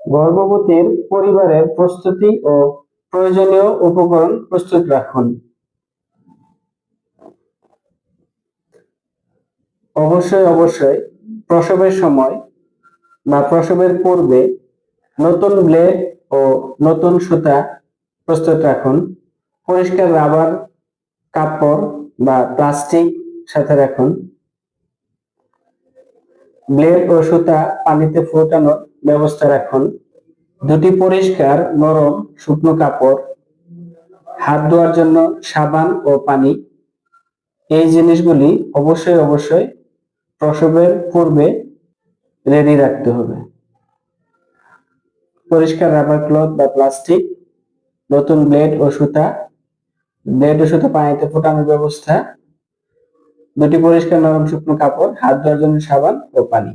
গর্ভবতীর পরিবারের প্রস্তুতি ও প্রয়োজনীয় উপকরণ প্রস্তুত রাখুন। অবশ্যই অবশ্যই প্রসবের সময় বা প্রসবের পূর্বে নতুন ব্লেড ও নতুন সুতা প্রস্তুত রাখুন। পরিষ্কার রাবার, কাপড় বা প্লাস্টিক সাথে রাখুন। ব্লেড ও সুতা পানিতে ফোটানোর ব্যবস্থা রাখুন। দুটি পরিষ্কার, নরম, শুকনো কাপড়, হাত ধোয়ার জন্য সাবান ও পানি। এই জিনিসগুলি অবশ্যই অবশ্যই প্রসবের পূর্বে রেডি রাখতে হবে। পরিষ্কার রাবার ক্লথ বা প্লাস্টিক নতুন ব্লেড ও সুতা। ব্লেড ও সুতা পানিতে ফোটানোর ব্যবস্থা। দুটি পরিষ্কার, নরম, শুকনো কাপড়, হাত ধোয়ার জন্য সাবান ও পানি।